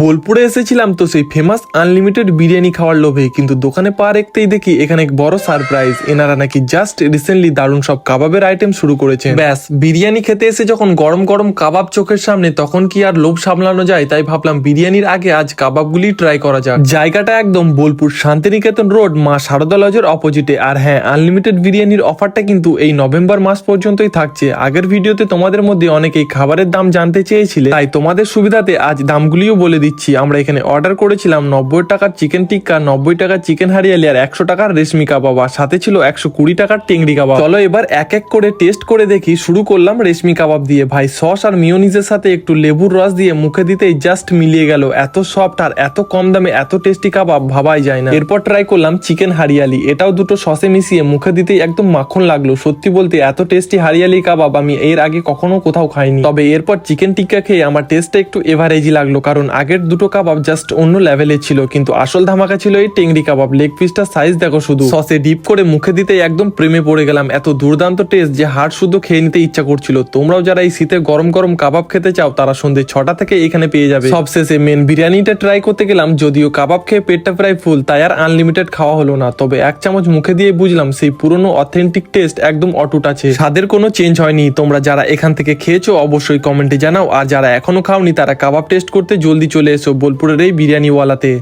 বোলপুরে এসেছিলাম তো সেই ফেমাস আনলিমিটেড বিরিয়ানি খাওয়ার লোভে, কিন্তু দোকানে পা রাখতেই দেখি এখানে এক বড় সারপ্রাইজ এনারা নাকি জাস্ট রিসেন্টলি দারুণ সব কাবাবের আইটেম শুরু করেছেন। ব্যাস, বিরিয়ানি খেতে এসে যখন গরম গরম কাবাব চোখের সামনে, তখন কি আর লোভ সামলানো যায়? তাই ভাবলাম বিরিয়ানির আগে আজ কাবাবগুলি ট্রাই করা যাক। জায়গাটা একদম বোলপুর শান্তিনিকেতন রোড মা সারদা লজের অপোজিটে আর হ্যাঁ আনলিমিটেড বিরিয়ানির অফারটা কিন্তু এই নভেম্বর মাস পর্যন্তই থাকছে। আগের ভিডিওতে তোমাদের মধ্যে অনেকেই খাবারের দাম জানতে চেয়েছিলে, তাই তোমাদের সুবিধাতে আজ দামগুলিও বলে দিচ্ছি। আমরা এখানে অর্ডার করেছিলাম নব্বই টাকার চিকেন টিক্কা নব্বই টাকার চিকেন হারিয়ালি আর একশো টাকার রেশমি কাবাব আর সাথে ছিল একশো কুড়ি টাকার টেংরি কাবাব। চলো এবার এক এক করে টেস্ট করে দেখি। শুরু করলাম রেশমি কাবাব দিয়ে। ভাই সস আর মিওনিজের সাথে একটু লেবুর রস দিয়ে মুখে দিতেই জাস্ট মিলিয়ে গেল। এত সফট আর এত কম দামে এত টেস্টি কাবাব ভাবাই যায় না। এরপর ট্রাই করলাম চিকেন হারিয়ালি এটাও দুটো সসে মিশিয়ে মুখে দিতেই একদম মাখন লাগল। সত্যি বলতে এত টেস্টি হারিয়ালি কাবাব আমি এর আগে কখনো কোথাও খাইনি। তবে এরপর চিকেন টিক্কা খেয়ে আমার টেস্টটা একটু এভারেজই লাগল। কারণ আগের দুটো কাবাব জাস্ট অন্য লেভেলে ছিল, কিন্তু আসল ধামাকা ছিল এই টেংরি কাবাব। লেগ পিসটার সাইজ দেখো শুধু। সসে ডিপ করে মুখে দিতে একদম প্রেমে পড়ে গেলাম। এত দুর্দান্ত টেস্ট যে হাড় শুদ্ধ খেয়ে নিতে ইচ্ছা করছিল। তোমরাও যারা এই শীতে গরম গরম কাবাব খেতে চাও, তারা সন্ধ্যে ছটা থেকে এখানে পেয়ে যাবে। সবশেষে মেন বিরিয়ানিটা ট্রাই করতে গেলাম, যদিও কাবাব খেয়ে পেটটা প্রায় ফুল তাই আর আনলিমিটেড খাওয়া হলো না। তবে এক চামচ মুখে দিয়ে বুঝলাম, সেই পুরনো অথেন্টিক টেস্ট একদম অটুট আছে। স্বাদের কোনো চেঞ্জ হয়নি। তোমরা যারা এখান থেকে খেয়েছো, অবশ্যই কমেন্টে জানাও। আর যারা এখনও খাওনি, তারা কাবাব টেস্ট করতে জলদি চলে এসো বোলপুরের এই বিরিয়ানিওয়ালাতে।